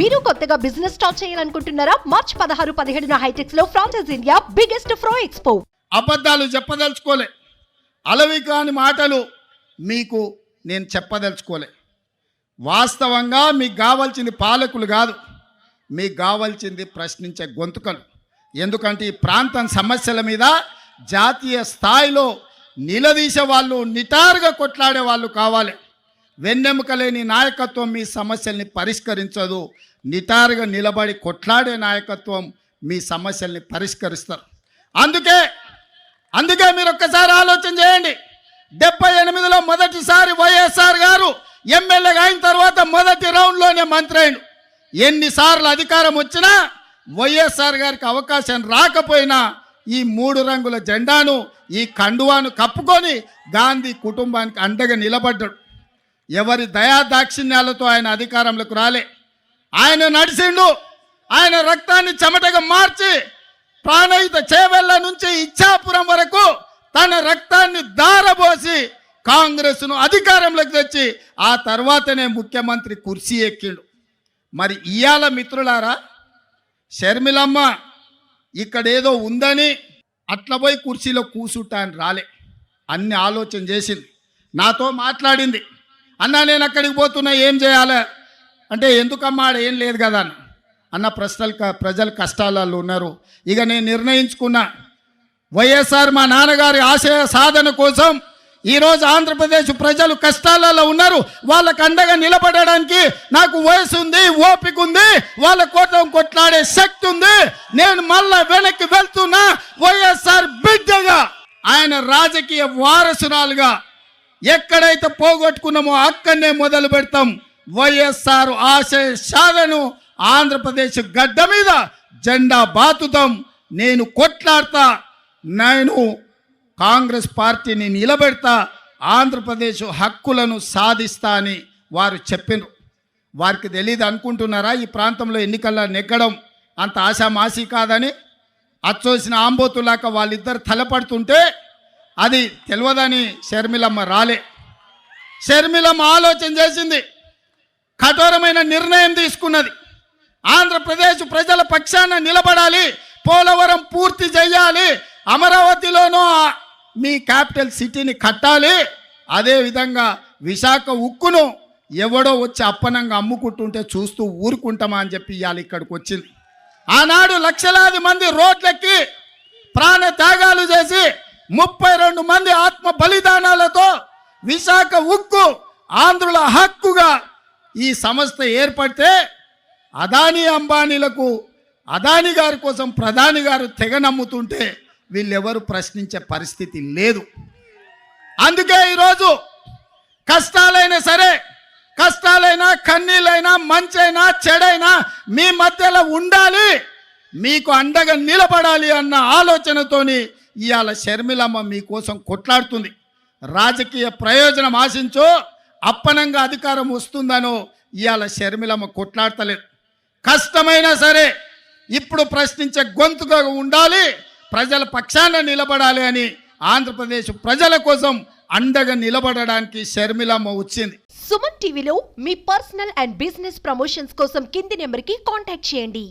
మీరు కొత్తగా business start చేయాలనుకుంటున్నారా? మార్చ్ పదహారు పదిహేడున హైటెక్స్లో ఫ్రాన్సెస్ ఇండియా బిగ్గెస్ట్ ఫ్రో ఎక్స్పో అబద్ధాలు చెప్పదలుచుకోలే. అలవి కాని మాటలు మీకు నేను చెప్పదలుచుకోలే. వాస్తవంగా మీకు కావాల్సింది పాలకులు కాదు. మీకు కావాల్సింది ప్రశ్నించే గొంతుకలు. ఎందుకంటే ఈ ప్రాంతం సమస్యల మీద జాతీయ స్థాయిలో నిలదీసే వాళ్ళు నిటారుగా కొట్లాడే వాళ్ళు కావాలి. వెన్నెముక లేని నాయకత్వం మీ సమస్యల్ని పరిష్కరించదు. నిటారుగా నిలబడి కొట్లాడే నాయకత్వం మీ సమస్యల్ని పరిష్కరిస్తారు. అందుకే అందుకే మీరు ఒక్కసారి ఆలోచన చేయండి. డెబ్బై ఎనిమిదిలో మొదటిసారి వైఎస్ఆర్ గారు ఎమ్మెల్యేగా అయిన తర్వాత మొదటి రౌండ్లోనే మంత్రి అయిండు ఎన్నిసార్లు అధికారం వచ్చినా వైఎస్ఆర్ గారికి అవకాశం రాకపోయినా ఈ మూడు రంగుల జెండాను ఈ కండువాను కప్పుకొని గాంధీ కుటుంబానికి అండగా నిలబడ్డాడు. ఎవరి దయా దాక్షిణ్యాలతో ఆయన అధికారంలోకి రాలే. ఆయన నడిచిండు. ఆయన రక్తాన్ని చెమటగా మార్చి ప్రాణయుత చేవెళ్ళ నుంచి ఇచ్చాపురం వరకు తన రక్తాన్ని దారబోసి కాంగ్రెస్ను అధికారంలోకి తెచ్చి ఆ తర్వాతనే ముఖ్యమంత్రి కుర్చీ ఎక్కిండు. మరి ఇయాల మిత్రులారా షర్మిలమ్మ ఇక్కడేదో ఉందని అట్ల పోయి కుర్చీలో కూసుంటా అని రాలే. అన్ని ఆలోచన చేసింది. నాతో మాట్లాడింది. అన్న నేను అక్కడికి పోతున్నా ఏం చేయాలి? అంటే ఎందుకమ్మా ఆడ ఏం లేదు కదా అన్న అన్న ప్రశ్నలు క- ప్రజలు కష్టాలలో ఉన్నారు. ఇక నేను నిర్ణయించుకున్నా వైఎస్ఆర్ మా నాన్నగారి ఆశయ సాధన కోసం ఈరోజు ఆంధ్రప్రదేశ్ ప్రజలు కష్టాలలో ఉన్నారు. వాళ్ళకు అండగా నిలబడడానికి నాకు వయసు ఉంది ఓపిక ఉంది వాళ్ళ కోసం కొట్లాడే శక్తి ఉంది. నేను మళ్ళా వెనక్కి వెళ్తున్నా వైఎస్ఆర్ బిడ్డగా. ఆయన రాజకీయ వారసురాలుగా ఎక్కడైతే పోగొట్టుకున్నామో అక్కడనే మొదలు పెడతాం. వైఎస్ఆర్ ఆశయ శాలను ఆంధ్రప్రదేశ్ గడ్డ మీద జెండా బాతుతాం నేను కొట్లాడతా. నేను కాంగ్రెస్ పార్టీని నిలబెడతా. ఆంధ్రప్రదేశ్ హక్కులను సాధిస్తా అని వారు చెప్పినారు. వారికి తెలియదు అనుకుంటున్నారా? ఈ ప్రాంతంలో ఎన్నికల్లో నెగ్గడం అంత ఆశామాసి కాదని? అచ్చోసిన ఆంబోతులాక వాళ్ళిద్దరు తలపడుతుంటే అది తెలియదని షర్మిలమ్మ రాలే. షర్మిలమ్మ ఆలోచన చేసింది. కఠోరమైన నిర్ణయం తీసుకున్నది. ఆంధ్రప్రదేశ్ ప్రజల పక్షాన నిలబడాలి పోలవరం పూర్తి చేయాలి అమరావతిలోనూ మీ క్యాపిటల్ సిటీని కట్టాలి. అదేవిధంగా విశాఖ ఉక్కును ఎవడో వచ్చి అప్పనంగా అమ్ముకుంటుంటే చూస్తూ ఊరుకుంటామా అని చెప్పి ఇవాళ ఇక్కడికి వచ్చింది. ఆనాడు లక్షలాది మంది రోడ్లెక్కి ప్రాణ త్యాగాలు చేసి ముప్పై రెండు మంది ఆత్మ బలిదానాలతో విశాఖ ఉక్కు ఆంధ్రుల హక్కుగా ఈ సంస్థ ఏర్పడితే అదానీ అంబానీలకు అదాని గారి కోసం ప్రధాని గారు తెగ నమ్ముతుంటే వీళ్ళెవరు ప్రశ్నించే పరిస్థితి లేదు. అందుకే ఈరోజు కష్టాలైనా సరే కష్టాలైనా కన్నీళ్ళైనా మంచైనా చెడైనా మీ మధ్యలో ఉండాలి మీకు అండగా నిలబడాలి అన్న ఆలోచనతోని ఇవాళ షర్మిలమ్మ మీకోసం కొట్లాడుతుంది. రాజకీయ ప్రయోజనం ఆశించు. అప్పనంగా అధికారం వస్తుందనో ఇవాళ షర్మిలమ్మ కొట్లాడతలేదు. కష్టమైనా సరే ఇప్పుడు ప్రశ్నించే గొంతుగా ఉండాలి ప్రజల పక్షాన నిలబడాలి అని ఆంధ్రప్రదేశ్ ప్రజల కోసం అండగా నిలబడడానికి షర్మిలమ్మ వచ్చింది. సుమన్ టీవీలో మీ పర్సనల్ అండ్ బిజినెస్ ప్రమోషన్స్ కోసం కింది నెంబర్కి కాంటాక్ట్ చేయండి.